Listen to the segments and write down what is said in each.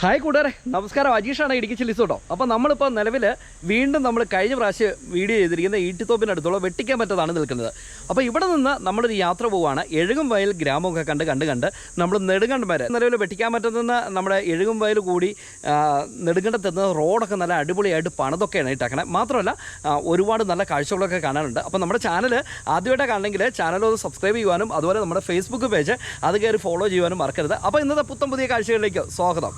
Hi കൂട്ടുകാരെ നമസ്കാരം. അജീഷാണ് Idukki chillies കേട്ടോ അപ്പോൾ നമ്മളിപ്പോൾ നിലവിൽ വീണ്ടും നമ്മൾ കഴിഞ്ഞ പ്രാവശ്യം വീഡിയോ ചെയ്തിരിക്കുന്ന ഈട്ടിത്തോപ്പിനടുത്തുള്ള വെട്ടിക്കാൻ പറ്റതാണ് നിൽക്കുന്നത്. അപ്പോൾ ഇവിടെ നിന്ന് നമ്മളൊരു യാത്ര പോവുകയാണ് എഴുകും വയൽ ഗ്രാമമൊക്കെ കണ്ട് കണ്ട് കണ്ട് നമ്മൾ നെടുങ്കണ്ടം വരെ നിലവിൽ വെട്ടിക്കാൻ പറ്റുന്ന നമ്മുടെ എഴുകും വയൽ കൂടി നെടുങ്കണ്ടത്തെത്തുന്ന റോഡൊക്കെ നല്ല അടിപൊളിയായിട്ട് പണിതൊക്കെയാണ് ഇട്ടേക്കണേ. മാത്രമല്ല ഒരുപാട് നല്ല കാഴ്ചകളൊക്കെ കാണാനുണ്ട്. അപ്പോൾ നമ്മുടെ ചാനൽ ആദ്യമായിട്ടാണ് കാണണമെങ്കിൽ ചാനൽ ഒന്ന് സബ്സ്ക്രൈബ് ചെയ്യുവാനും അതുപോലെ നമ്മുടെ ഫേസ്ബുക്ക് പേജ് അത് കയറി ഫോളോ ചെയ്യുവാനും മറക്കരുത്. അപ്പോൾ ഇന്നത്തെ പുത്തം പുതിയ കാഴ്ചകളിലേക്ക് സ്വാഗതം.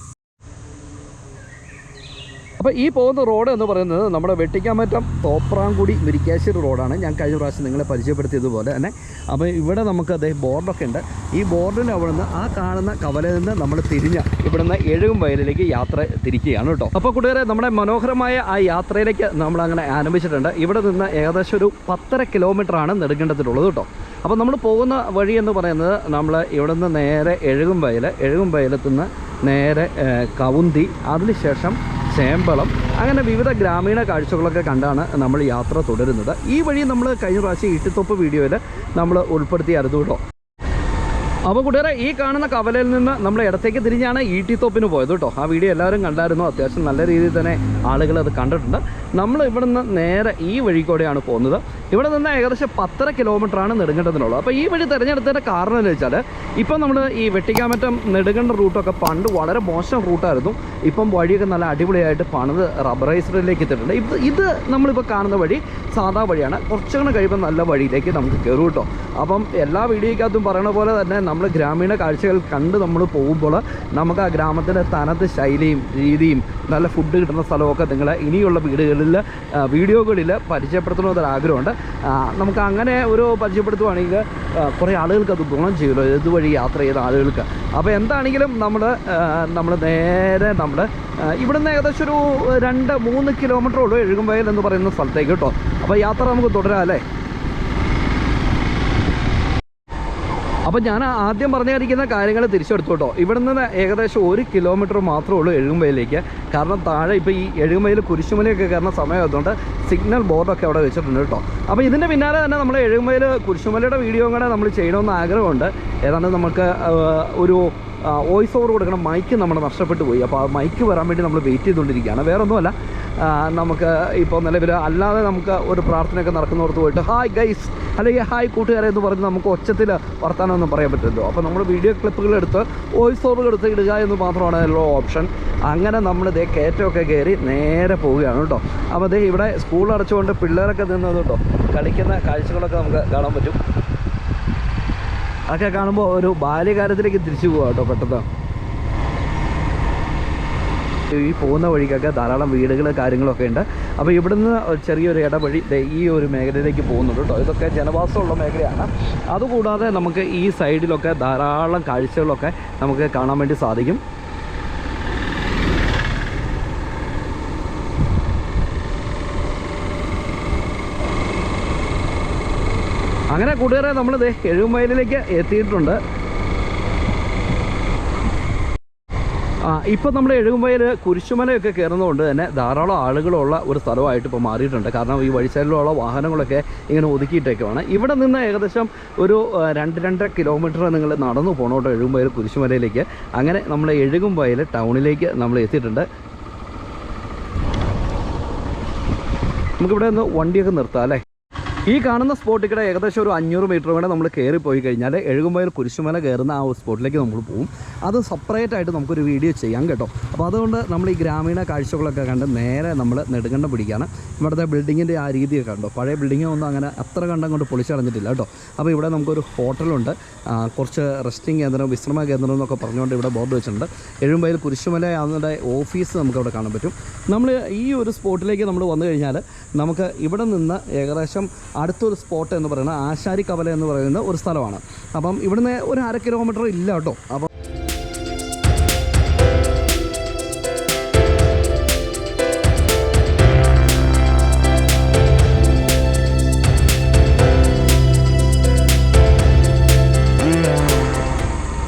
അപ്പോൾ ഈ പോകുന്ന റോഡ് എന്ന് പറയുന്നത് നമ്മുടെ വെട്ടിക്കാമറ്റം തോപ്രാംകുടി മുരിക്കാശ്ശേരി റോഡാണ്. ഞാൻ കഴിഞ്ഞ പ്രാവശ്യം നിങ്ങളെ പരിചയപ്പെടുത്തിയതുപോലെ തന്നെ. അപ്പോൾ ഇവിടെ നമുക്ക് അതേ ബോർഡൊക്കെ ഉണ്ട്. ഈ ബോർഡിന്റെ അവിടെ നിന്ന് ആ കാണുന്ന കവലയിൽ നിന്ന് നമ്മൾ തിരിഞ്ഞ് ഇവിടുന്ന് എഴുകും വയലിലേക്ക് യാത്ര തിരിക്കുകയാണ് കേട്ടോ. അപ്പോൾ കൂട്ടുകാരെ നമ്മുടെ മനോഹരമായ ആ യാത്രയിലേക്ക് നമ്മൾ അങ്ങനെ ആരംഭിച്ചിട്ടുണ്ട്. ഇവിടെ നിന്ന് ഏകദേശം ഒരു പത്തര കിലോമീറ്ററാണ് നെടുങ്കണ്ടത്തിലുള്ളത് കേട്ടോ. അപ്പോൾ നമ്മൾ പോകുന്ന വഴി എന്ന് പറയുന്നത് നമ്മൾ ഇവിടെ നിന്ന് നേരെ എഴുകും വയൽ എഴുകും വയലത്തുനിന്ന് നേരെ കവുന്തി അതിനുശേഷം ചേമ്പളം അങ്ങനെ വിവിധ ഗ്രാമീണ കാഴ്ചകളൊക്കെ കണ്ടാണ് നമ്മൾ യാത്ര തുടരുന്നത്. ഈ വഴി നമ്മൾ കഴിഞ്ഞ പ്രാവശ്യം ഇട്ടിത്തൊപ്പ് വീഡിയോയിൽ നമ്മൾ ഉൾപ്പെടുത്തിയായിരുന്നു കേട്ടോ അപ്പോൾ കൂട്ടുകാരെ ഈ കാണുന്ന കവലയിൽ നിന്ന് നമ്മൾ ഇടത്തേക്ക് തിരിഞ്ഞാണ് ഈ ടി തോപ്പിന് പോയത് കേട്ടോ. ആ വീഡിയോ എല്ലാവരും കണ്ടായിരുന്നു. അത്യാവശ്യം നല്ല രീതിയിൽ തന്നെ ആളുകൾ അത് കണ്ടിട്ടുണ്ട്. നമ്മൾ ഇവിടെ നിന്ന് നേരെ ഈ വഴി കൂടെയാണ് പോകുന്നത്. ഇവിടെ നിന്ന് ഏകദേശം പത്തര കിലോമീറ്ററാണ് നെടുങ്കണ്ടത്തിനുള്ളത്. അപ്പോൾ ഈ വഴി തിരഞ്ഞെടുത്തതിന്റെ കാരണം എന്ന് വെച്ചാൽ ഇപ്പം നമ്മൾ ഈ വെട്ടിക്കാമറ്റം നെടുങ്കണ്ട റൂട്ടൊക്കെ പണ്ട് വളരെ മോശം റൂട്ടായിരുന്നു ഇപ്പം വഴിയൊക്കെ നല്ല അടിപൊളിയായിട്ട് പണിത് റബ്ബറൈസറിലേക്ക് എത്തിയിട്ടുണ്ട്. ഇത് ഇത് നമ്മളിപ്പോൾ കാണുന്ന വഴി സാധാ വഴിയാണ്. കുറച്ചുകൂടെ കഴിയുമ്പോൾ നല്ല വഴിയിലേക്ക് നമുക്ക് കയറും കേട്ടോ. അപ്പം എല്ലാ വീഡിയോയ്ക്കകത്തും പറയണ പോലെ തന്നെ നമ്മൾ ഗ്രാമീണ കാഴ്ചകൾ കണ്ട് നമ്മൾ പോകുമ്പോൾ നമുക്ക് ആ ഗ്രാമത്തിന്റെ തനത് ശൈലിയും രീതിയും നല്ല ഫുഡ് കിട്ടുന്ന സ്ഥലമൊക്കെ നിങ്ങൾ ഇനിയുള്ള വീടുകളിൽ വീഡിയോകളിൽ പരിചയപ്പെടുത്തണമെന്നൊരു ആഗ്രഹമുണ്ട്. നമുക്ക് അങ്ങനെ ഒരു പരിചയപ്പെടുത്തുവാണെങ്കിൽ കുറേ ആളുകൾക്ക് അത് ഗുണം ചെയ്യുമല്ലോ ഇതുവഴി യാത്ര ചെയ്ത ആളുകൾക്ക്. അപ്പോൾ എന്താണെങ്കിലും നമ്മൾ നമ്മൾ നേരെ നമ്മൾ ഇവിടുന്ന് ഏകദേശം ഒരു രണ്ട് മൂന്ന് കിലോമീറ്റർ ഉള്ളൂ എഴുകുമ്പയൽ എന്ന് പറയുന്ന സ്ഥലത്തേക്ക് കേട്ടോ. അപ്പോൾ യാത്ര നമുക്ക് തുടരാം അല്ലേ? അപ്പോൾ ഞാൻ ആദ്യം പറഞ്ഞിരിക്കുന്ന കാര്യങ്ങൾ തിരിച്ചെടുത്തു കേട്ടോ. ഇവിടെ നിന്ന് ഏകദേശം ഒരു കിലോമീറ്റർ മാത്രമേ ഉള്ളൂ എഴുകുമ്പയിലേക്ക് കാരണം താഴെ ഇപ്പോൾ ഈ എഴുകുമ്പയിൽ കുരിശുമലയൊക്കെ കയറുന്ന സമയമായതുകൊണ്ട് സിഗ്നൽ ബോർഡൊക്കെ അവിടെ വെച്ചിട്ടുണ്ട് കേട്ടോ. അപ്പോൾ ഇതിന്റെ പിന്നാലെ തന്നെ നമ്മൾ എഴുകുമ്പയിൽ കുരിശുമലയുടെ വീഡിയോ കൂടെ നമ്മൾ ചെയ്യണമെന്ന് ആഗ്രഹമുണ്ട്. ഏതാണ്ട് നമുക്ക് ഒരു വോയിസ് ഓവർ കൊടുക്കണം. മൈക്ക് നമ്മൾ നഷ്ടപ്പെട്ടു പോയി. അപ്പോൾ ആ മൈക്ക് വരാൻ വേണ്ടി നമ്മൾ വെയിറ്റ് ചെയ്തുകൊണ്ടിരിക്കുകയാണ്. വേറെ ഒന്നുമല്ല. നമുക്ക് ഇപ്പോൾ നിലവിൽ അല്ലാതെ നമുക്ക് ഒരു പ്രാർത്ഥനയൊക്കെ നടക്കുന്നിടത്ത് പോയിട്ട് ഹായ് ഗൈസ് അല്ലെങ്കിൽ ഹായ് കൂട്ടുകാരെ എന്ന് പറഞ്ഞ് നമുക്ക് ഒച്ചത്തിൽ വർത്താനമൊന്നും പറയാൻ പറ്റില്ലല്ലോ. അപ്പോൾ നമ്മൾ വീഡിയോ ക്ലിപ്പുകൾ എടുത്ത് വോയിസ് ഓവർ എടുത്ത് ഇടുക എന്ന് മാത്രമാണ് അതിലുള്ള ഓപ്ഷൻ അങ്ങനെ നമ്മൾ ഇതേ കയറ്റമൊക്കെ കയറി നേരെ പോവുകയാണ് കേട്ടോ. അപ്പോൾ അതേ ഇവിടെ സ്കൂൾ അടച്ചുകൊണ്ട് പിള്ളേരൊക്കെ നിന്നത് കേട്ടോ കളിക്കുന്ന കാഴ്ചകളൊക്കെ നമുക്ക് കാണാൻ പറ്റും. അതൊക്കെ കാണുമ്പോൾ ഒരു ബാല്യകാലത്തിലേക്ക് തിരിച്ചു പോകാം കേട്ടോ പെട്ടെന്ന്. ഈ പോകുന്ന വഴിക്കൊക്കെ ധാരാളം വീടുകൾ കാര്യങ്ങളൊക്കെ ഉണ്ട്. അപ്പോൾ ഇവിടുന്ന് ചെറിയൊരു ഇടവഴി ഈ ഒരു മേഖലയിലേക്ക് പോകുന്നുണ്ട് കേട്ടോ. ഇതൊക്കെ ജനവാസമുള്ള മേഖലയാണ്. അതുകൂടാതെ നമുക്ക് ഈ സൈഡിലൊക്കെ ധാരാളം കാഴ്ചകളൊക്കെ നമുക്ക് കാണാൻ വേണ്ടി സാധിക്കും. അങ്ങനെ കൂട്ടുകാരെ നമ്മൾ ദേ എഴുമയിലേക്ക് എത്തിയിട്ടുണ്ട്. ആ ഇപ്പം നമ്മൾ എഴുകുമ്പയിൽ കുരിശുമലയൊക്കെ കയറുന്നതുകൊണ്ട് തന്നെ ധാരാളം ആളുകളുള്ള ഒരു സ്ഥലമായിട്ട് ഇപ്പോൾ മാറിയിട്ടുണ്ട്. കാരണം ഈ വഴിസൈഡിലുള്ള വാഹനങ്ങളൊക്കെ ഇങ്ങനെ ഒതുക്കിയിട്ടൊക്കെയാണ് ഇവിടെ നിന്ന് ഏകദേശം ഒരു രണ്ട് രണ്ടര കിലോമീറ്റർ നിങ്ങൾ നടന്നു പോകണോട്ടോ എഴുകുമ്പയിൽ കുരിശുമലയിലേക്ക്. അങ്ങനെ നമ്മൾ എഴുകുമ്പയിൽ ടൗണിലേക്ക് നമ്മൾ എത്തിയിട്ടുണ്ട്. നമുക്കിവിടെ ഒന്ന് വണ്ടിയൊക്കെ നിർത്താം അല്ലേ? ഈ കാണുന്ന സ്പോട്ടിൽ കൂടെ ഏകദേശം ഒരു അഞ്ഞൂറ് മീറ്റർ വേണം നമ്മൾ കയറി പോയി കഴിഞ്ഞാൽ എഴുകുമ്പോൾ കുരിശുമല കയറുന്ന ആ സ്പോട്ടിലേക്ക് നമ്മൾ പോകും അത് സെപ്പറേറ്റ് ആയിട്ട് നമുക്കൊരു വീഡിയോ ചെയ്യാം കേട്ടോ. അപ്പോൾ അതുകൊണ്ട് നമ്മൾ ഈ ഗ്രാമീണ കാഴ്ചകളൊക്കെ കണ്ട് നേരെ നമ്മൾ നെടുങ്കണ്ടം പിടിക്കുകയാണ് ഇവിടുത്തെ ബിൽഡിങ്ങിന്റെ ആ രീതിയൊക്കെ കണ്ടോ? പഴയ ബിൽഡിംഗ് ഒന്നും അങ്ങനെ അത്ര കണ്ടം കൊണ്ട് പൊളിച്ചടഞ്ഞിട്ടില്ല കേട്ടോ. അപ്പോൾ ഇവിടെ നമുക്കൊരു ഹോട്ടലുണ്ട് കുറച്ച് റെസ്റ്റിംഗ് കേന്ദ്രം വിശ്രമ കേന്ദ്രം എന്നൊക്കെ പറഞ്ഞുകൊണ്ട് ഇവിടെ ബോർഡ് വെച്ചിട്ടുണ്ട്. എഴുമ്പയിൽ കുരിശുമല അതിന്റെ ഓഫീസ് നമുക്ക് അവിടെ കാണാൻ പറ്റും. നമ്മൾ ഈ ഒരു സ്പോട്ടിലേക്ക് നമ്മൾ വന്നു കഴിഞ്ഞാൽ നമുക്ക് ഇവിടെ നിന്ന് ഏകദേശം അടുത്തൊരു സ്പോട്ട് എന്ന് പറയുന്നത് ആശാരി കവല എന്ന് പറയുന്ന ഒരു സ്ഥലമാണ്. അപ്പം ഇവിടുന്ന് ഒരു അര കിലോമീറ്റർ ഇല്ല കേട്ടോ. അപ്പം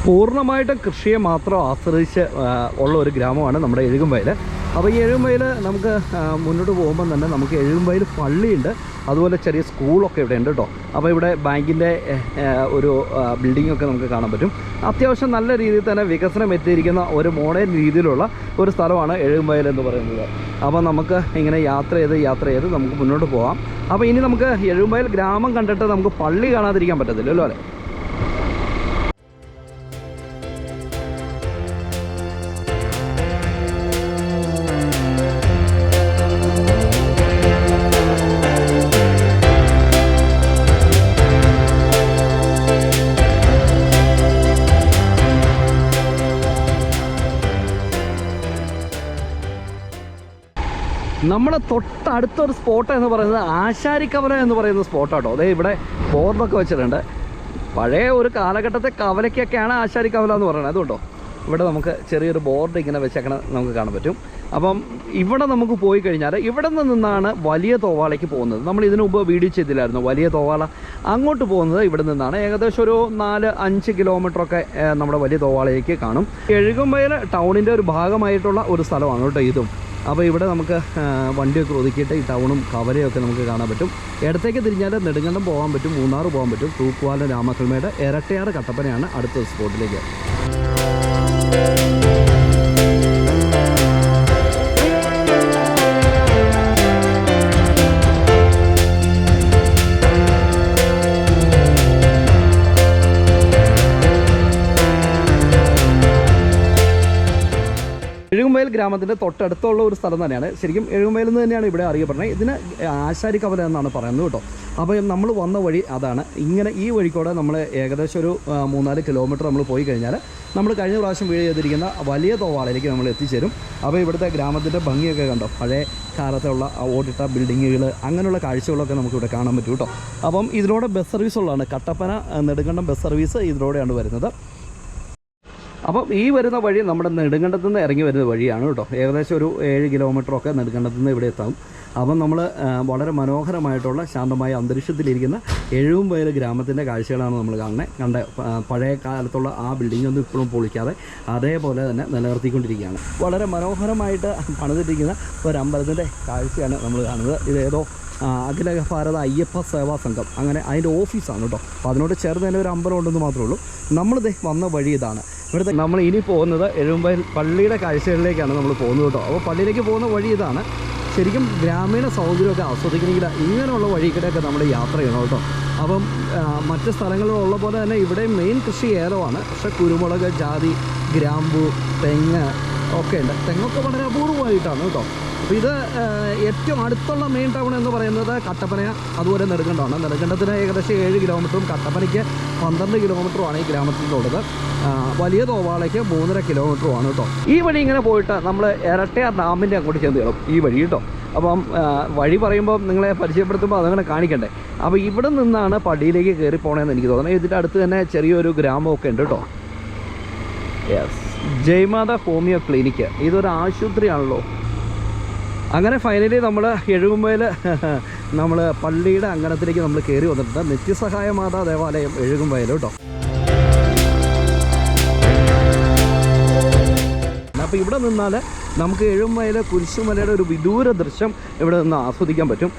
പൂർണമായിട്ടും കൃഷിയെ മാത്രം ആശ്രയിച്ച് ഉള്ള ഒരു ഗ്രാമമാണ് നമ്മുടെ എഴുകുംവയൽ അപ്പോൾ ഈ എഴുകുംവയൽ നമുക്ക് മുന്നോട്ട് പോകുമ്പോൾ തന്നെ നമുക്ക് എഴുകുംവയൽ പള്ളിയുണ്ട്. അതുപോലെ ചെറിയ സ്കൂളൊക്കെ ഇവിടെ ഉണ്ട് കേട്ടോ. അപ്പോൾ ഇവിടെ ബാങ്കിന്റെ ഒരു ബിൽഡിംഗ് ഒക്കെ നമുക്ക് കാണാൻ പറ്റും. അത്യാവശ്യം നല്ല രീതിയിൽ തന്നെ വികസനം എത്തിയിരിക്കുന്ന ഒരു മോഡേൺ രീതിയിലുള്ള ഒരു സ്ഥലമാണ് എഴുമ്പയൽ എന്ന് പറയുന്നത്. അപ്പോൾ നമുക്ക് ഇങ്ങനെ യാത്ര ചെയ്ത് യാത്ര ചെയ്ത് നമുക്ക് മുന്നോട്ട് പോകാം. അപ്പോൾ ഇനി നമുക്ക് എഴുമ്പയൽ ഗ്രാമം കണ്ടിട്ട് നമുക്ക് പള്ളി കാണാതിരിക്കാൻ പറ്റത്തില്ലല്ലോ അല്ലേ? നമ്മുടെ തൊട്ടടുത്തൊരു സ്പോട്ട് എന്ന് പറയുന്നത് ആശാരിക്കവല എന്ന് പറയുന്ന സ്പോട്ടാട്ടോ അതെ ഇവിടെ ബോർഡൊക്കെ വെച്ചിട്ടുണ്ട്. പഴയ ഒരു കാലഘട്ടത്തെ കവലയ്ക്കൊക്കെയാണ് ആശാരിക്കവല എന്ന് പറയുന്നത്. അതുകൊണ്ടോ ഇവിടെ നമുക്ക് ചെറിയൊരു ബോർഡ് ഇങ്ങനെ വെച്ചേക്കണ നമുക്ക് കാണാൻ പറ്റും. അപ്പം ഇവിടെ നമുക്ക് പോയി കഴിഞ്ഞാൽ ഇവിടെ നിന്നാണ് വലിയ തോവാളയ്ക്ക് പോകുന്നത്. നമ്മൾ ഇതിനു മുമ്പ് വീഡിയോ ചെയ്തില്ലായിരുന്നു? വലിയ തോവാള അങ്ങോട്ട് പോകുന്നത് ഇവിടെ നിന്നാണ്. ഏകദേശം ഒരു നാല് അഞ്ച് കിലോമീറ്ററൊക്കെ നമ്മുടെ വലിയ തോവാളയ്ക്ക് കാണും. എഴുകുമ്പയിൽ ടൗണിന്റെ ഒരു ഭാഗമായിട്ടുള്ള ഒരു സ്ഥലമാണ് കേട്ടോ ഇതും. അപ്പോൾ ഇവിടെ നമുക്ക് വണ്ടിയൊക്കെ ഒതുക്കിയിട്ട് ഈ ടൗണും കവലയൊക്കെ നമുക്ക് കാണാൻ പറ്റും. ഇടത്തേക്ക് തിരിഞ്ഞാൽ നെടുങ്കണ്ടം പോകാൻ പറ്റും മൂന്നാർ പോകാൻ പറ്റും. തൂക്കുവാല രാമക്കൽമേട് ഇരട്ടയാറ് കട്ടപ്പനയാണ് അടുത്ത സ്പോട്ടിലേക്ക് എഴുകുമ്പയിൽ ഗ്രാമത്തിന്റെ തൊട്ടടുത്തുള്ള ഒരു സ്ഥലം തന്നെയാണ്. ശരിക്കും എഴുമയിൽ എന്ന് തന്നെയാണ് ഇവിടെ അറിയപ്പെടുന്നത്. ഇതിന് ആശാരി കവല എന്നാണ് പറയുന്നത് കേട്ടോ. അപ്പോൾ നമ്മൾ വന്ന വഴി അതാണ്. ഇങ്ങനെ ഈ വഴിക്കൂടെ നമ്മൾ ഏകദേശം ഒരു മൂന്നാൽ കിലോമീറ്റർ നമ്മൾ പോയി കഴിഞ്ഞാൽ നമ്മൾ കഴിഞ്ഞ പ്രാവശ്യം വീട് ചെയ്തിരിക്കുന്ന വലിയ തോവാളയിലേക്ക് നമ്മൾ എത്തിച്ചേരും. അപ്പോൾ ഇവിടുത്തെ ഗ്രാമത്തിന്റെ ഭംഗിയൊക്കെ കണ്ടോ? പഴയ കാലത്തുള്ള ഓടിട്ട ബിൽഡിങ്ങുകൾ അങ്ങനെയുള്ള കാഴ്ചകളൊക്കെ നമുക്കിവിടെ കാണാൻ പറ്റും കേട്ടോ. അപ്പം ഇതിലൂടെ ബസ് സർവീസ് ഉള്ളതാണ് കട്ടപ്പന നെടുങ്കണ്ടം ബസ് സർവീസ് ഇതിലൂടെയാണ് വരുന്നത്. അപ്പം ഈ വരുന്ന വഴി നമ്മുടെ നെടുങ്കണ്ടത്തു നിന്ന് ഇറങ്ങി വരുന്ന വഴിയാണ് കേട്ടോ. ഏകദേശം ഒരു ഏഴ് കിലോമീറ്ററൊക്കെ നെടുങ്കണ്ടത്തു നിന്ന് ഇവിടെ എത്താം. അപ്പം നമ്മൾ വളരെ മനോഹരമായിട്ടുള്ള ശാന്തമായ അന്തരീക്ഷത്തിലിരിക്കുന്ന എഴുവും വയൽ ഗ്രാമത്തിന്റെ കാഴ്ചകളാണ് നമ്മൾ കാണുന്നത് കണ്ട പഴയ കാലത്തുള്ള ആ ബിൽഡിംഗ് ഒന്നും ഇപ്പോഴും പൊളിക്കാതെ അതേപോലെ തന്നെ നിലനിർത്തിക്കൊണ്ടിരിക്കുകയാണ്. വളരെ മനോഹരമായിട്ട് പണിതിരിക്കുന്ന ഒരു അമ്പലത്തിന്റെ കാഴ്ചയാണ് നമ്മൾ കാണുന്നത്. ഇതേതോ അഖില ഭാരത അയ്യപ്പ സേവാ സംഘം. അങ്ങനെ അതിന്റെ ഓഫീസാണ് കേട്ടോ. അപ്പോൾ അതിനോട് ചേർന്ന് തന്നെ ഒരു അമ്പലം ഉണ്ടെന്ന് മാത്രമേ ഉള്ളൂ. നമ്മളിത് വന്ന വഴി ഇതാണ്. ഇവിടുത്തെ നമ്മൾ ഇനി പോകുന്നത് എഴുമ്പയിൽ പള്ളിയുടെ കാഴ്ചകളിലേക്കാണ് നമ്മൾ പോകുന്നത് കേട്ടോ. അപ്പോൾ പള്ളിയിലേക്ക് പോകുന്ന വഴി ഇതാണ്. ശരിക്കും ഗ്രാമീണ സൗകര്യമൊക്കെ ആസ്വദിക്കണമെങ്കിൽ ഇങ്ങനെയുള്ള വഴിക്കിടെയൊക്കെ നമ്മൾ യാത്ര ചെയ്യണം കേട്ടോ. അപ്പം മറ്റ് സ്ഥലങ്ങളിലുള്ള പോലെ തന്നെ ഇവിടെ മെയിൻ കൃഷി ഏലമാണ്. പക്ഷേ കുരുമുളക് ജാതി ഗ്രാമ്പു തെങ്ങ് ഒക്കെ ഉണ്ട് തെങ്ങൊക്കെ വളരെ അപൂർവമായിട്ടാണ് കേട്ടോ. അപ്പോൾ ഇത് ഏറ്റവും അടുത്തുള്ള മെയിൻ ടൗൺ എന്ന് പറയുന്നത് കട്ടപ്പന അതുപോലെ നെടുങ്കണ്ടമാണ്. നെടുങ്കണ്ടത്തിന് ഏകദേശം ഏഴ് കിലോമീറ്ററും കട്ടപ്പനയ്ക്ക് പന്ത്രണ്ട് കിലോമീറ്ററുമാണ് ഈ ഗ്രാമത്തിലുള്ളത്. വലിയ തോവാളയ്ക്ക് മൂന്നര കിലോമീറ്ററുമാണ് കേട്ടോ. ഈ വഴി ഇങ്ങനെ പോയിട്ട് നമ്മൾ ഇരട്ടയാർ ഡാമിന്റെ അങ്ങോട്ട് ചെന്ന് കയറും ഈ വഴി കേട്ടോ. അപ്പം വഴി പറയുമ്പോൾ നിങ്ങളെ പരിചയപ്പെടുത്തുമ്പോൾ അതങ്ങനെ കാണിക്കണ്ടേ. അപ്പോൾ ഇവിടെ നിന്നാണ് പടിയിലേക്ക് കയറി പോകണമെന്ന് എനിക്ക് തോന്നുന്നത്. ഇതിന്റെ അടുത്ത് തന്നെ ചെറിയൊരു ഗ്രാമമൊക്കെ ഉണ്ട് കേട്ടോ. Yes Jaimata homeo clinic. ഇതൊരു ആശുപത്രിയാണല്ലോ. അങ്ങനെ ഫൈനലി നമ്മൾ എഴുകുമ്പയിൽ നമ്മൾ പള്ളിയുടെ അങ്കണത്തിലേക്ക് നമ്മൾ കയറി വന്നിട്ടുണ്ട്. നിത്യസഹായ മാതാ ദേവാലയം എഴുകുമ്പയിൽ കേട്ടോ. അപ്പോൾ ഇവിടെ നിന്നാൽ നമുക്ക് എഴുമ്പയിൽ കുരിശുമലയുടെ ഒരു വിദൂര ദൃശ്യം ഇവിടെ നിന്ന് ആസ്വദിക്കാൻ പറ്റും.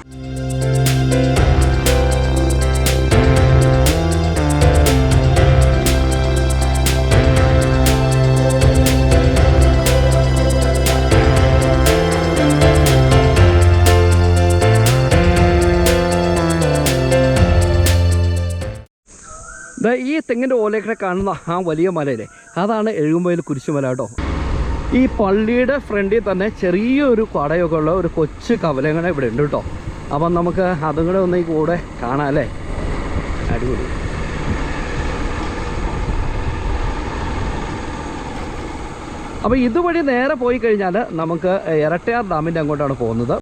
ഈ തെങ്ങിന്റെ ഓലയൊക്കെ കാണുന്ന ആ വലിയ മലയിലെ അതാണ് എഴുകുമ്പോൾ കുരിശുമല കേട്ടോ. ഈ പള്ളിയുടെ ഫ്രണ്ടിൽ തന്നെ ചെറിയൊരു കടയൊക്കെ ഉള്ള ഒരു കൊച്ചു കവലങ്ങനെ ഇവിടെ ഉണ്ട് കേട്ടോ. അപ്പം നമുക്ക് അതും കൂടെ ഒന്ന് ഈ കൂടെ കാണാം അല്ലേ? അടിപൊളി. അപ്പോൾ ഇതുവഴി നേരെ പോയി കഴിഞ്ഞാൽ നമുക്ക് ഇരട്ടയാർ ഡാമിന്റെ അങ്ങോട്ടാണ് പോകുന്നത്.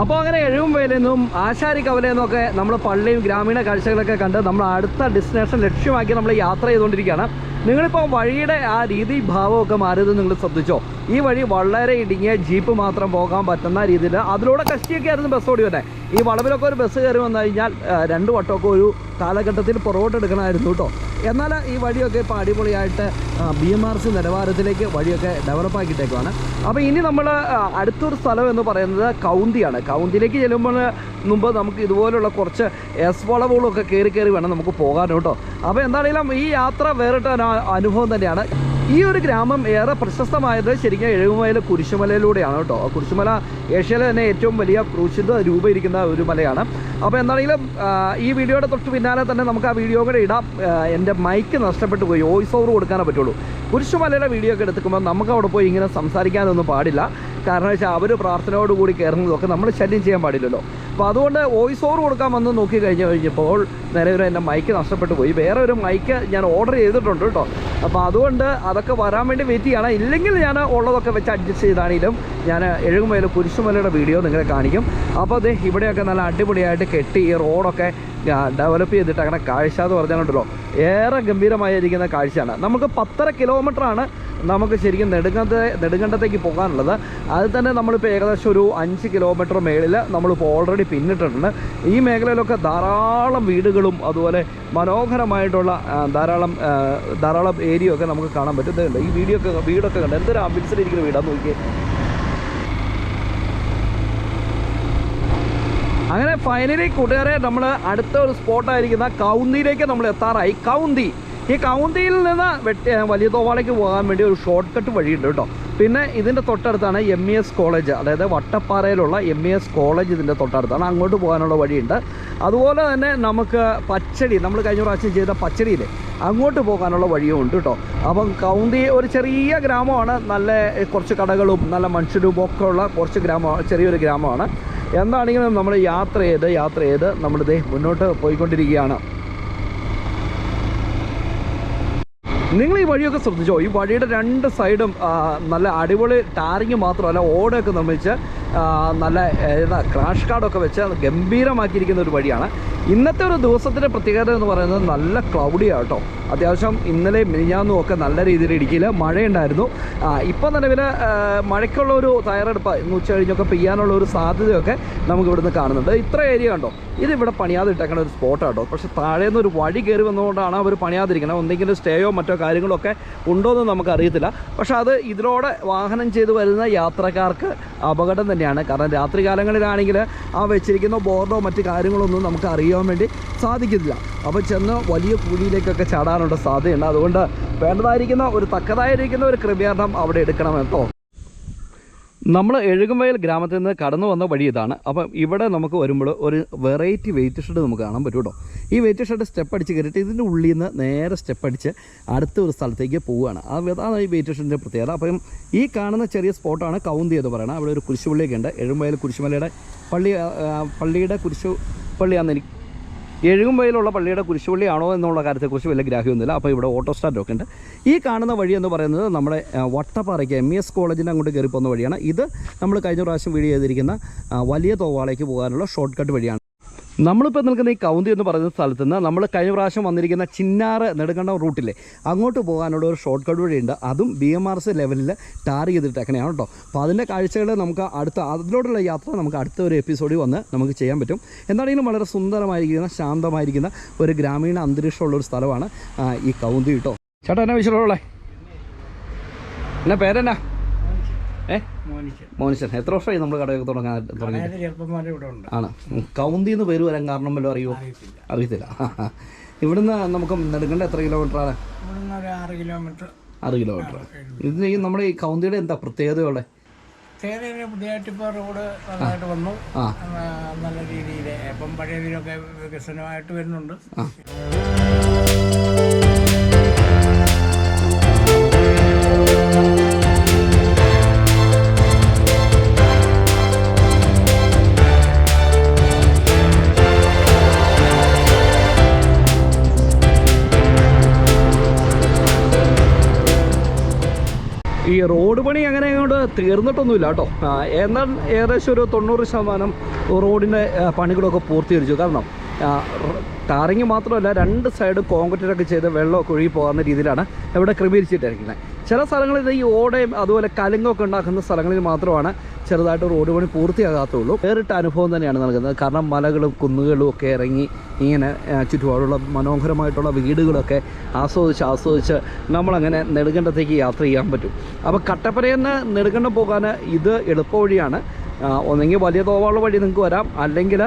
അപ്പോൾ അങ്ങനെ എഴുമ്പയിൽ നിന്നും ആശാരി കവലയിൽ നിന്നൊക്കെ നമ്മൾ പള്ളിയും ഗ്രാമീണ കാഴ്ചകളൊക്കെ കണ്ട് നമ്മൾ അടുത്ത ഡെസ്റ്റിനേഷൻ ലക്ഷ്യമാക്കി നമ്മൾ യാത്ര ചെയ്തുകൊണ്ടിരിക്കുകയാണ്. നിങ്ങളിപ്പോൾ വഴിയുടെ ആ രീതി ഭാവമൊക്കെ മാറിയത് നിങ്ങൾ ശ്രദ്ധിച്ചോ? ഈ വഴി വളരെ ഇടുങ്ങിയ ജീപ്പ് മാത്രം പോകാൻ പറ്റുന്ന രീതിയിൽ അതിലൂടെ കഷ്ടിയൊക്കെ ആയിരുന്നു ബസ് ഓടി വന്നെ. ഈ വളവിലൊക്കെ ഒരു ബസ് കയറി വന്നു കഴിഞ്ഞാൽ രണ്ട് വട്ടമൊക്കെ ഒരു കാലഘട്ടത്തിൽ പുറകോട്ട് എടുക്കണമായിരുന്നു കേട്ടോ. എന്നാൽ ഈ വഴിയൊക്കെ ഇപ്പോൾ അടിപൊളിയായിട്ട് ബി എം ആർ സി നിലവാരത്തിലേക്ക് വഴിയൊക്കെ ഡെവലപ്പ് ആക്കിയിട്ടേക്കുവാണ്. അപ്പോൾ ഇനി നമ്മൾ അടുത്തൊരു സ്ഥലം എന്ന് പറയുന്നത് കൗന്തിയാണ്. കൗന്തിയിലേക്ക് ചെല്ലുമ്പോൾ മുമ്പ് നമുക്ക് ഇതുപോലുള്ള കുറച്ച് എസ് വളവുകളൊക്കെ കയറി കയറി വേണം നമുക്ക് പോകാൻ കേട്ടോ. അപ്പോൾ എന്താണെങ്കിലും ഈ യാത്ര വേറിട്ട് ഒരു ആ- അനുഭവം തന്നെയാണ്. ഈ ഒരു ഗ്രാമം ഏറെ പ്രശസ്തമായത് ശരിക്കും എഴുകുമല കുരിശുമലയിലൂടെയാണ് കേട്ടോ. കുരിശുമല ഏഷ്യയിലെ തന്നെ ഏറ്റവും വലിയ ക്രൂശിത രൂപയിരിക്കുന്ന ഒരു മലയാണ്. അപ്പോൾ എന്താണെങ്കിലും ഈ വീഡിയോയുടെ തൊട്ട് പിന്നാലെ തന്നെ നമുക്ക് ആ വീഡിയോ കൂടെ ഇടാം. എന്റെ മൈക്ക് നഷ്ടപ്പെട്ടു പോയി വോയിസ് ഓവർ കൊടുക്കാനേ പറ്റുള്ളൂ. കുരിശുമലയുടെ വീഡിയോ ഒക്കെ എടുത്തുമ്പോൾ നമുക്ക് അവിടെ പോയി ഇങ്ങനെ സംസാരിക്കാനൊന്നും പാടില്ല. കാരണം വെച്ചാൽ അവർ പ്രാർത്ഥനയോടുകൂടി കയറുന്നതൊക്കെ നമ്മൾ ശല്യം ചെയ്യാൻ പാടില്ലല്ലോ. അപ്പോൾ അതുകൊണ്ട് വോയിസ് ഓവർ കൊടുക്കാൻ വന്ന് നോക്കി കഴിഞ്ഞ് കഴിഞ്ഞപ്പോൾ നിലവിൽ എന്റെ മൈക്ക് നഷ്ടപ്പെട്ടു പോയി. വേറെ ഒരു മൈക്ക് ഞാൻ ഓർഡർ ചെയ്തിട്ടുണ്ട് കേട്ടോ അപ്പോൾ അതുകൊണ്ട് അതൊക്കെ വരാൻ വേണ്ടി വെയിറ്റ് ചെയ്യണം. ഇല്ലെങ്കിൽ ഞാൻ ഉള്ളതൊക്കെ വെച്ച് അഡ്ജസ്റ്റ് ചെയ്താണെങ്കിലും ഞാൻ എഴുകുമല കുരിശുമലയുടെ വീഡിയോ നിങ്ങളെ കാണിക്കും. അപ്പോൾ അത് ഇവിടെയൊക്കെ നല്ല അടിപൊളിയായിട്ട് കെട്ടി ഈ റോഡൊക്കെ ഡെവലപ്പ് ചെയ്തിട്ട് അങ്ങനെ കാഴ്ച എന്ന് പറഞ്ഞാലുണ്ടല്ലോ. ഏറെ ഗംഭീരമായിരിക്കുന്ന കാഴ്ചയാണ്. നമുക്ക് പത്തര കിലോമീറ്ററാണ് നമുക്ക് ശരിക്കും നെടുങ്കണ്ട നെടുങ്കണ്ടത്തേക്ക് പോകാനുള്ളത്. അത് തന്നെ നമ്മളിപ്പോൾ ഏകദേശം ഒരു അഞ്ച് കിലോമീറ്റർ മേളിൽ നമ്മളിപ്പോൾ ഓൾറെഡി പിന്നിട്ടിട്ടുണ്ട്. ഈ മേഖലയിലൊക്കെ ധാരാളം വീടുകളും അതുപോലെ മനോഹരമായിട്ടുള്ള ധാരാളം ധാരാളം ഏരിയ ഒക്കെ നമുക്ക് കാണാൻ പറ്റുന്നുണ്ട് ഈ വീഡിയോ ഒക്കെ വീടൊക്കെ കണ്ട്? എന്തൊരു ആംബിയൻസിലിരിക്കുന്ന വീടാന്ന് നോക്കിയേ. അങ്ങനെ ഫൈനലി കൂട്ടുകാരെ നമ്മൾ അടുത്ത ഒരു സ്പോട്ടായിരിക്കുന്ന കൗന്തിയിലേക്ക് നമ്മൾ എത്താറായി. കൗന്തി. ഈ കൗന്തിയിൽ നിന്ന് വെട്ടി വലിയ തോവാളയ്ക്ക് പോകാൻ വേണ്ടി ഒരു ഷോർട്ട് കട്ട് വഴിയുണ്ട് കേട്ടോ. പിന്നെ ഇതിന്റെ തൊട്ടടുത്താണ് എം ഇ എസ് കോളേജ് അതായത് വട്ടപ്പാറയിലുള്ള എം ഇ എസ് കോളേജ് ഇതിന്റെ തൊട്ടടുത്താണ്. അങ്ങോട്ട് പോകാനുള്ള വഴിയുണ്ട്. അതുപോലെ തന്നെ നമുക്ക് പച്ചടി നമ്മൾ കഴിഞ്ഞ പ്രാവശ്യം ചെയ്ത പച്ചടിയിൽ അങ്ങോട്ട് പോകാനുള്ള വഴിയും ഉണ്ട് കേട്ടോ. അപ്പം കൗന്തി ഒരു ചെറിയ ഗ്രാമമാണ്. നല്ല കുറച്ച് കടകളും നല്ല മനുഷ്യരും ഒക്കെ ഉള്ള കുറച്ച് ഗ്രാമ ചെറിയൊരു ഗ്രാമമാണ്. എന്താണെങ്കിലും നമ്മൾ യാത്ര ചെയ്ത് യാത്ര ചെയ്ത് നമ്മളിതേ മുന്നോട്ട് പോയിക്കൊണ്ടിരിക്കുകയാണ്. നിങ്ങൾ ഈ വഴിയൊക്കെ ശ്രദ്ധിച്ചോ? ഈ വഴിയുടെ രണ്ട് സൈഡും നല്ല അടിപൊളി ടാറിങ് മാത്രമല്ല ഓടൊക്കെ നിർമ്മിച്ച് നല്ല ഏതാ ക്രാഷ് കാർഡൊക്കെ വെച്ച് ഗംഭീരമാക്കിയിരിക്കുന്ന ഒരു വഴിയാണ്. ഇന്നത്തെ ഒരു ദിവസത്തിന്റെ പ്രത്യേകത എന്ന് പറയുന്നത് നല്ല ക്ലൗഡിയാണ് കേട്ടോ. അത്യാവശ്യം ഇന്നലെ മിനിഞ്ഞാന്നും ഒക്കെ നല്ല രീതിയിൽ ഇടുക്കിയിൽ മഴയുണ്ടായിരുന്നു. ആ, ഇപ്പം നിലവിൽ മഴയ്ക്കുള്ള ഒരു തയ്യാറെടുപ്പ് ഇന്ന് ഉച്ച കഴിഞ്ഞൊക്കെ പെയ്യാനുള്ള ഒരു സാധ്യതയൊക്കെ നമുക്ക് ഇവിടുന്ന് കാണുന്നുണ്ട്. ഇത്ര ഏരിയ കണ്ടോ ഇത് ഇവിടെ പണിയാതെ ഇട്ടേക്കണ ഒരു സ്പോട്ടാണ് കേട്ടോ. പക്ഷേ താഴേന്ന് ഒരു വഴി കയറി വന്നുകൊണ്ടാണ് അവർ പണിയാതിരിക്കണം എന്തെങ്കിലും സ്റ്റേയോ മറ്റോ കാര്യങ്ങളൊക്കെ ഉണ്ടോ എന്ന് നമുക്കറിയത്തില്ല. പക്ഷേ അത് ഇതിലൂടെ വാഹനം ചെയ്ത് വരുന്ന യാത്രക്കാർക്ക് അപകടം തന്നെയാണ് കാരണം രാത്രി കാലങ്ങളിലാണെങ്കിൽ ആ വെച്ചിരിക്കുന്ന ബോർഡോ മറ്റ് കാര്യങ്ങളൊന്നും നമുക്ക് അറിയാൻ വേണ്ടി സാധിക്കത്തില്ല അപ്പോൾ ചെന്ന് വലിയ കുഴിയിലേക്കൊക്കെ ചാടാനുള്ള സാധ്യതയുണ്ട്. അതുകൊണ്ട് വേണ്ടതായിരിക്കുന്ന ഒരു തക്കതായിരിക്കുന്ന ഒരു ക്രമീകരണം അവിടെ എടുക്കണം കേട്ടോ. നമ്മൾ എഴുകുംവയൽ ഗ്രാമത്തിൽ നിന്ന് കടന്നു വന്ന വഴി ഇതാണ്. അപ്പം ഇവിടെ നമുക്ക് വരുമ്പോൾ ഒരു വെറൈറ്റി വെയിറ്റ് ഷെഡ് നമുക്ക് കാണാൻ പറ്റും കേട്ടോ. ഈ വെയിറ്റ് ഷെഡ് സ്റ്റെപ്പ് അടിച്ച് കയറിയിട്ട് ഇതിന്റെ ഉള്ളിൽ നിന്ന് നേരെ സ്റ്റെപ്പ് അടിച്ച് അടുത്ത ഒരു സ്ഥലത്തേക്ക് പോവുകയാണ്. അതാണ് ഈ വെയിറ്റ് ഷെഡിന്റെ പ്രത്യേകത. അപ്പം ഈ കാണുന്ന ചെറിയ സ്പോട്ടാണ് കൗന്തി എന്ന് പറയുന്നത്. അവിടെ ഒരു കുരിശുപള്ളിയൊക്കെ ഉണ്ട്. എഴുകുംവയൽ കുരിശുമലയുടെ പള്ളി പള്ളിയുടെ കുരിശു പള്ളിയാണെന്ന് എനിക്ക് എഴുകുമ്പയിലുള്ള പള്ളിയുടെ കുരിശുപള്ളിയാണോ എന്നുള്ള കാര്യത്തെക്കുറിച്ച് വലിയ ഗ്രാഹ്യമൊന്നുമില്ല. അപ്പോൾ ഇവിടെ ഓട്ടോ സ്റ്റാൻഡ് ഒക്കെ ഉണ്ട്. ഈ കാണുന്ന വഴി എന്ന് പറയുന്നത് നമ്മുടെ വട്ടപ്പാറയ്ക്ക് എം ഇ എസ് കോളേജിന്റെ അങ്ങോട്ട് കയറി പോകുന്ന വഴിയാണ്. ഇത് നമ്മൾ കഴിഞ്ഞ പ്രാവശ്യം വീഡിയോ ചെയ്തിരിക്കുന്ന വലിയ തോവാളേക്ക് പോകാനുള്ള ഷോർട്ട് കട്ട് വഴിയാണ്. നമ്മളിപ്പോൾ നിൽക്കുന്ന ഈ കൗന്തി എന്ന് പറയുന്ന സ്ഥലത്ത് നിന്ന് നമ്മൾ കഴിഞ്ഞ പ്രാവശ്യം വന്നിരിക്കുന്ന ചിന്നാറ് നെടുങ്കണ്ടം റൂട്ടിലെ അങ്ങോട്ട് പോകാനുള്ള ഒരു ഷോർട്ട് കട്ട് വഴിയുണ്ട്. അതും ബി എം ആർ എസ് ലെവലിൽ ടാർ ചെയ്തിട്ടേക്കണെയാണ് കേട്ടോ അപ്പോൾ അതിന്റെ കാഴ്ചകൾ നമുക്ക് അടുത്ത അതിലോട്ടുള്ള യാത്ര നമുക്ക് അടുത്ത ഒരു എപ്പിസോഡിൽ വന്ന് നമുക്ക് ചെയ്യാൻ പറ്റും. എന്താണെങ്കിലും വളരെ സുന്ദരമായിരിക്കുന്ന ശാന്തമായിരിക്കുന്ന ഒരു ഗ്രാമീണ അന്തരീക്ഷമുള്ള ഒരു സ്ഥലമാണ് ഈ കൗന്തി കേട്ടോ ചേട്ടാ എന്നാ വിശ്വാസമുള്ളേ എന്നാ പേരെന്നാ? ഏ? മോനിച്ചൻ. എത്ര വർഷമായി നമ്മൾ കടയൊക്കെ തുടങ്ങാൻ തുടങ്ങി ആണ്. കൗന്തി എന്ന് പേര് വരാൻ കാരണം വല്ലതും അറിയുമോ അറിയത്തില്ല. ഇവിടുന്ന് നമുക്ക് നെടുങ്കണ്ട എത്ര കിലോമീറ്റർ ആണ്? ആറ് കിലോമീറ്റർ ആറ് കിലോമീറ്റർ ഇതിന് ഈ നമ്മുടെ ഈ കൗന്തിയുടെ എന്താ പ്രത്യേകതയുള്ളത് തേരയിൽ പുതിയതായിട്ട് ഇപ്പോൾ റോഡ് നന്നായിട്ട് വന്നു. നല്ല രീതിയിൽ ഇപ്പം പഴയതിലൊക്കെ വികസനമായിട്ട് വരുന്നുണ്ട്. ഈ റോഡ് പണി അങ്ങനെ അങ്ങോട്ട് തീർന്നിട്ടൊന്നുമില്ല കേട്ടോ. എന്നാൽ ഏകദേശം ഒരു തൊണ്ണൂറ് ശതമാനം റോഡിന്റെ പണികളൊക്കെ പൂർത്തീകരിച്ചു. കാരണം ടാറിങ് മാത്രമല്ല രണ്ട് സൈഡ് കോൺക്രീറ്റൊക്കെ ചെയ്ത് വെള്ളമൊക്കെ ഒഴുകി പോകുന്ന രീതിയിലാണ് ഇവിടെ ക്രമീകരിച്ചിട്ടിരിക്കുന്നത്. ചില സ്ഥലങ്ങളിൽ ഈ ഓടയും അതുപോലെ കലുങ്ങൊക്കെ ഉണ്ടാക്കുന്ന സ്ഥലങ്ങളിൽ മാത്രമാണ് ചെറുതായിട്ട് റോഡ് പണി പൂർത്തിയാകാത്തുള്ളൂ വേറിട്ട അനുഭവം തന്നെയാണ് നൽകുന്നത്. കാരണം മലകളും കുന്നുകളും ഒക്കെ ഇറങ്ങി ഇങ്ങനെ ചുറ്റുപാടുള്ള മനോഹരമായിട്ടുള്ള വീടുകളൊക്കെ ആസ്വദിച്ച് ആസ്വദിച്ച് നമ്മളങ്ങനെ നെടുങ്കണ്ടത്തേക്ക് യാത്ര ചെയ്യാൻ പറ്റും. അപ്പോൾ കട്ടപ്പനയിൽ നിന്ന് നെടുങ്കണ്ടം പോകാൻ ഇത് എളുപ്പവഴിയാണ്. ഒന്നെങ്കിൽ വലിയ തോവാള വഴി നിങ്ങൾക്ക് വരാം. അല്ലെങ്കിൽ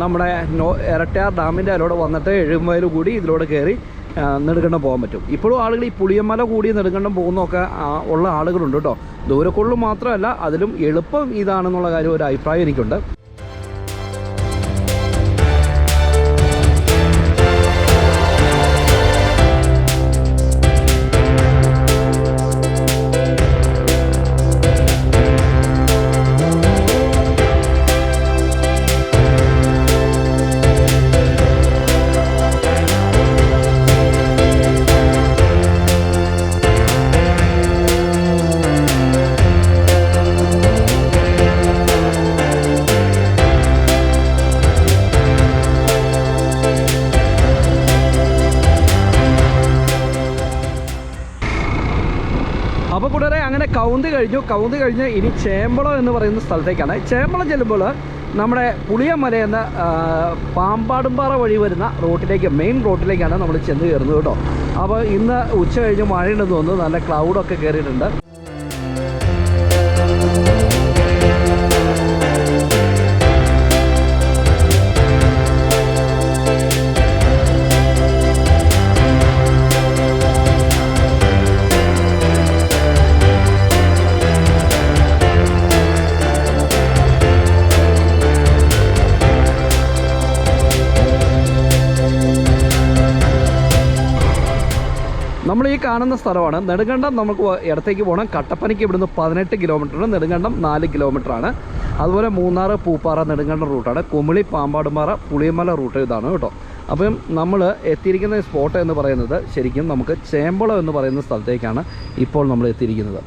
നമ്മുടെ നോ ഇരട്ടയാർ ഡാമിന്റെ അതിലൂടെ വന്നിട്ട് എഴുമയിൽ കൂടി ഇതിലൂടെ കയറി നെടുങ്കണ്ടം പോകാൻ പറ്റും. ഇപ്പോഴും ആളുകൾ ഈ പുളിയമല കൂടി നെടുങ്കണ്ടം പോകുന്നൊക്കെ ഉള്ള ആളുകളുണ്ട് കേട്ടോ. ദൂരക്കുള്ളിൽ മാത്രമല്ല അതിലും എളുപ്പം ഇതാണെന്നുള്ള കാര്യം ഒരു അഭിപ്രായം എനിക്കുണ്ട്. കൗന്തി കഴിഞ്ഞു കൗന്തി കഴിഞ്ഞ് ഇനി ചേമ്പളം എന്ന് പറയുന്ന സ്ഥലത്തേക്കാണ്. ചേമ്പളം ചെല്ലുമ്പോൾ നമ്മുടെ പുളിയമല എന്ന പാമ്പാടുംപാറ വഴി വരുന്ന റോട്ടിലേക്ക് മെയിൻ റോട്ടിലേക്കാണ് നമ്മൾ ചെന്ന് കയറുന്നത് കേട്ടോ. അപ്പോൾ ഇന്ന് ഉച്ച കഴിഞ്ഞ് മഴയുണ്ടെന്ന് തോന്നുന്നു. നല്ല ക്ലൗഡൊക്കെ കയറിയിട്ടുണ്ട്. കാണുന്ന സ്ഥലമാണ്. നെടുങ്കണ്ടം നമുക്ക് ഇടത്തേക്ക് പോകണം കട്ടപ്പനയ്ക്ക് ഇവിടുന്ന് പതിനെട്ട് കിലോമീറ്റർ നെടുങ്കണ്ടം നാല് ആണ് അതുപോലെ മൂന്നാർ പൂപ്പാറ നെടുങ്കണ്ടം റൂട്ടാണ്. കുമിളി പാമ്പാടുംപാറ പുളിയമല റൂട്ട് ഇതാണ് കേട്ടോ. അപ്പം നമ്മൾ എത്തിയിരിക്കുന്ന സ്പോട്ട് എന്ന് പറയുന്നത് ശരിക്കും നമുക്ക് ചേമ്പളം എന്ന് പറയുന്ന സ്ഥലത്തേക്കാണ് ഇപ്പോൾ നമ്മൾ എത്തിയിരിക്കുന്നത്.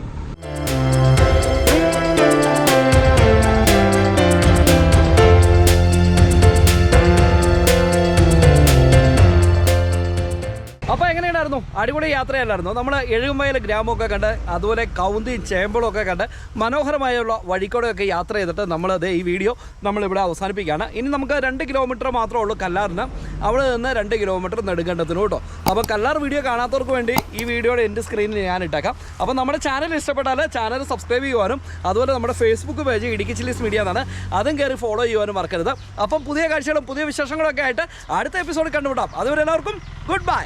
എങ്ങനെയുണ്ടായിരുന്നു അടിപൊളി യാത്രയല്ലായിരുന്നു? നമ്മൾ എഴുമയിൽ ഗ്രാമമൊക്കെ കണ്ട് അതുപോലെ കൗന്തിയും ചേമ്പളും ഒക്കെ കണ്ട് മനോഹരമായുള്ള വഴിക്കൂടെയൊക്കെ യാത്ര ചെയ്തിട്ട് നമ്മൾ ദേ ഈ വീഡിയോ നമ്മളിവിടെ അവസാനിപ്പിക്കുകയാണ്. ഇനി നമുക്ക് രണ്ട് കിലോമീറ്റർ മാത്രമേ ഉള്ളൂ കല്ലാറിന്. അവിടെ നിന്ന് രണ്ട് കിലോമീറ്റർ നെടുങ്കണ്ടത്തിന് കേട്ടോ. അപ്പോൾ കല്ലാർ വീഡിയോ കാണാത്തവർക്ക് വേണ്ടി ഈ വീഡിയോയുടെ എന്റെ സ്ക്രീനിൽ ഞാൻ ഇട്ടേക്കാം. അപ്പോൾ നമ്മുടെ ചാനൽ ഇഷ്ടപ്പെട്ടാൽ ചാനൽ സബ്സ്ക്രൈബ് ചെയ്യുവാനും അതുപോലെ നമ്മുടെ Facebook page Idukki Chillies Media എന്നാണ് അതും കയറി ഫോളോ ചെയ്യുവാനും മറക്കരുത്. അപ്പം പുതിയ കാഴ്ചകളും പുതിയ വിശേഷങ്ങളൊക്കെ ആയിട്ട് അടുത്ത എപ്പിസോഡ് കണ്ടുമുട്ടാം. അതുവരെ എല്ലാവർക്കും ഗുഡ് ബൈ